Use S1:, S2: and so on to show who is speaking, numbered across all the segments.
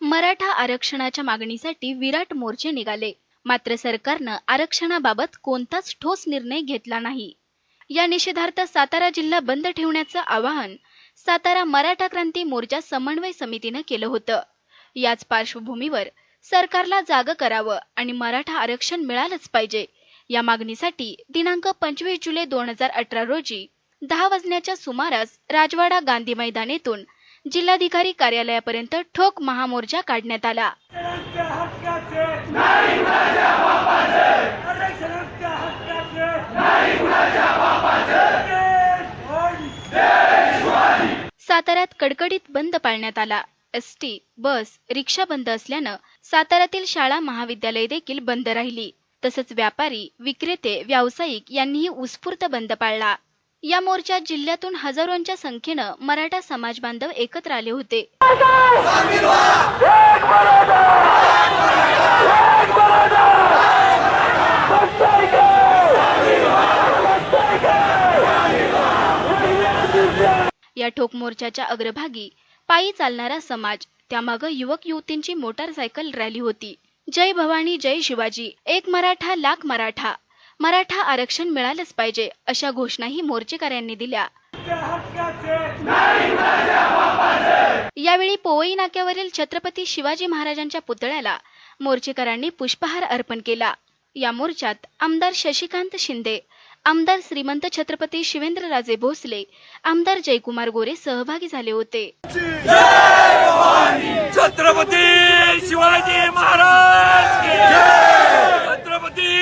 S1: मराठा आरक्षणाच्या मागणीसाठी विराट मोर्चे निघाले. मात्र सरकारनं आरक्षणाबाबत कोणताच ठोस निर्णय घेतला नाही. या निषेधार्थ सातारा जिल्हा बंद ठेवण्याचं आवाहन सातारा मराठा क्रांती मोर्चा समन्वय समितीनं केलं होतं. याच पार्श्वभूमीवर सरकारला जाग करावं आणि मराठा आरक्षण मिळालंच पाहिजे. या मागणीसाठी दिनांक पंचवीस जुलै दोन हजार अठरा रोजी दहा वाजण्याच्या सुमारास राजवाडा गांधी मैदान येथून जिल्हाधिकारी कार्यालयापर्यंत ठोक महामोर्चा काढण्यात आला. साताऱ्यात कडकडीत बंद पाळण्यात आला. एस टी बस रिक्षा बंद असल्यानं साताऱ्यातील शाळा महाविद्यालय देखील बंद राहिली. तसंच व्यापारी विक्रेते व्यावसायिक यांनीही उत्स्फूर्त बंद पाळला. या मोर्चात जिल्ह्यातून हजारोंच्या संख्येनं मराठा समाज बांधव एकत्र आले होते. या ठोक मोर्चाच्या अग्रभागी पायी चालणारा समाज त्यामागं युवक युवतींची मोटारसायकल रॅली होती. जय भवानी जय शिवाजी एक मराठा लाख मराठा. मराठा आरक्षण मिळालंच पाहिजे अशा घोषणाही मोर्चेकऱ्यांनी दिल्या. यावेळी पोवई नाक्यावरील छत्रपती शिवाजी महाराजांच्या पुतळ्याला मोर्चेकरांनी पुष्पहार अर्पण केला. या मोर्चात आमदार शशिकांत शिंदे आमदार श्रीमंत छत्रपती शिवेंद्रराजे भोसले आमदार जयकुमार गोरे सहभागी झाले होते.
S2: छत्रपती शिवाजी महाराज छत्रपती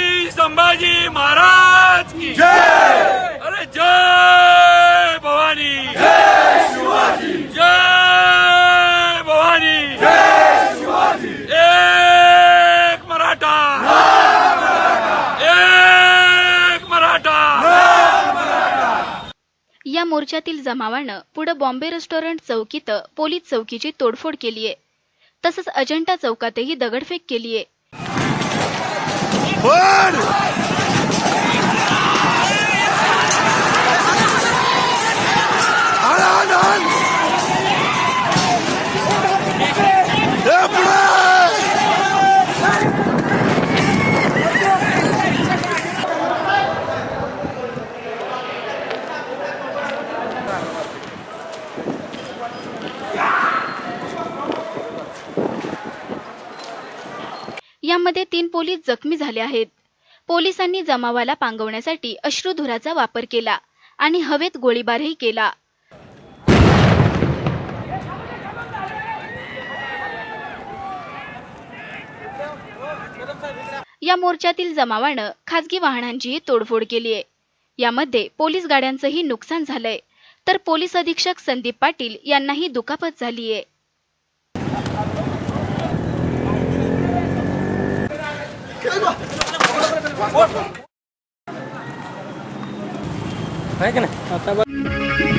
S2: संभाजी महाराज की. अरे जय भवानी. जय शिवाजी. जय भवानी. जय शिवाजी. एक मराठा. एक मराठा.
S1: या मोर्चातील जमावानं पुढे बॉम्बे रेस्टॉरंट चौकीत पोलीस चौकीची तोडफोड केलीये. तसंच अजंठा चौकातही दगडफेक केलीये. Mano! यामध्ये तीन पोलीस जखमी झाले आहेत. पोलिसांनी जमावाला पांगवण्यासाठी अश्रुधुराचा वापर केला आणि हवेत गोळीबारही केला. या मोर्चातील जमावानं खासगी वाहनांचीही तोडफोड केली आहे. यामध्ये पोलीस गाड्यांचंही नुकसान झालंय. तर पोलीस अधीक्षक संदीप पाटील यांनाही दुखापत झालीय.
S3: आहे का नाही?